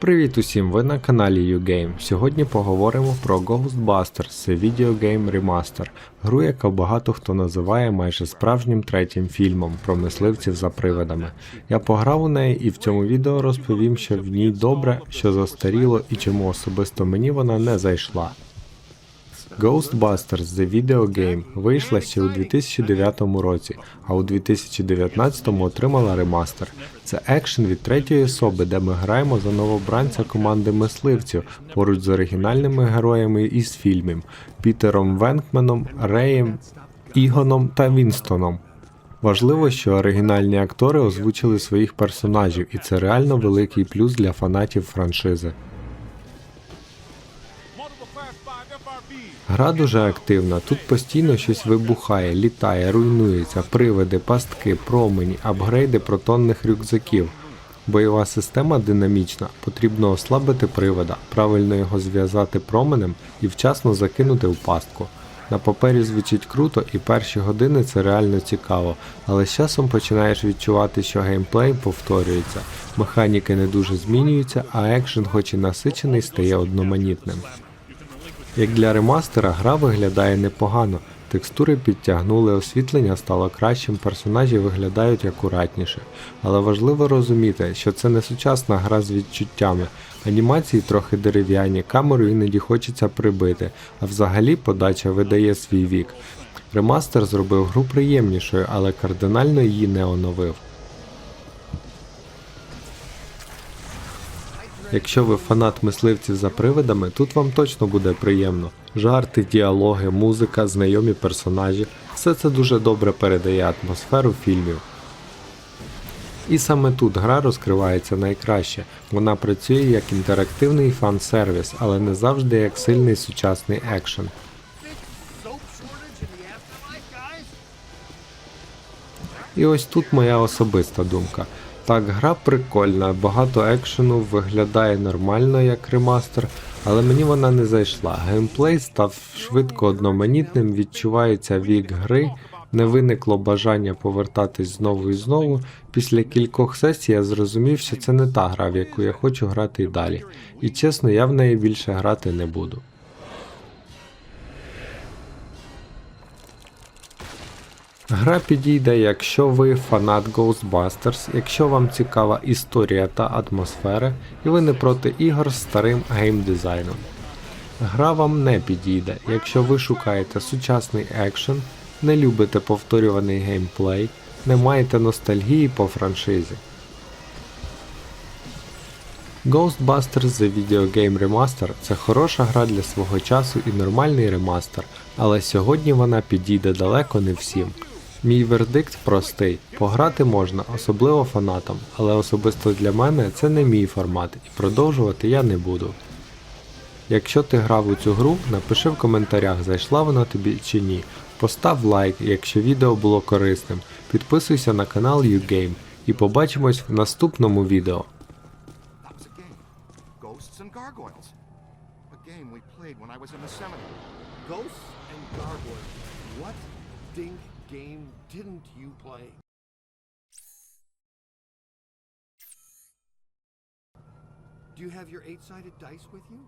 Привіт усім! Ви на каналі YouGame. Сьогодні поговоримо про Ghostbusters Video Game Remaster, гру, яка багато хто називає майже справжнім третім фільмом про мисливців за привидами. Я пограв у неї і в цьому відео розповім, що в ній добре, що застаріло і чому особисто мені вона не зайшла. Ghostbusters The Video Game вийшла ще у 2009 році, а у 2019 отримала ремастер. Це екшен від третьої особи, де ми граємо за новобранця команди мисливців поруч з оригінальними героями із фільмів Пітером Венкменом, Реєм, Ігоном та Вінстоном. Важливо, що оригінальні актори озвучили своїх персонажів, і це реально великий плюс для фанатів франшизи. Гра дуже активна, тут постійно щось вибухає, літає, руйнується, привиди, пастки, промені, апгрейди протонних рюкзаків. Бойова система динамічна, потрібно ослабити привода, правильно його зв'язати променем і вчасно закинути в пастку. На папері звучить круто і перші години це реально цікаво, але з часом починаєш відчувати, що геймплей повторюється, механіки не дуже змінюються, а екшен, хоч і насичений, стає одноманітним. Як для ремастера гра виглядає непогано, текстури підтягнули, освітлення стало кращим, персонажі виглядають акуратніше. Але важливо розуміти, що це не сучасна гра з відчуттями. Анімації трохи дерев'яні, камеру іноді хочеться прибити, а взагалі подача видає свій вік. Ремастер зробив гру приємнішою, але кардинально її не оновив. Якщо ви фанат мисливців за привидами, тут вам точно буде приємно. Жарти, діалоги, музика, знайомі персонажі все це дуже добре передає атмосферу фільмів. І саме тут гра розкривається найкраще. Вона працює як інтерактивний фан-сервіс, але не завжди як сильний сучасний екшен. І ось тут моя особиста думка. Так, гра прикольна, багато екшену, виглядає нормально як ремастер, але мені вона не зайшла. Геймплей став швидко одноманітним, відчувається вік гри, не виникло бажання повертатись знову і знову. Після кількох сесій я зрозумів, що це не та гра, в яку я хочу грати й далі. І чесно, я в неї більше грати не буду. Гра підійде, якщо ви фанат Ghostbusters, якщо вам цікава історія та атмосфера, і ви не проти ігор з старим геймдизайном. Гра вам не підійде, якщо ви шукаєте сучасний екшен, не любите повторюваний геймплей, не маєте ностальгії по франшизі. Ghostbusters The Video Game Remaster це хороша гра для свого часу і нормальний ремастер, але сьогодні вона підійде далеко не всім. Мій вердикт простий: пограти можна, особливо фанатам, але особисто для мене це не мій формат і продовжувати я не буду. Якщо ти грав у цю гру, напиши в коментарях, зайшла вона тобі чи ні. Постав лайк, якщо відео було корисним, підписуйся на канал YouGame і побачимось в наступному відео. Ghosts and Gargoyles. What dink game didn't you play? Do you have your eight sided dice with you?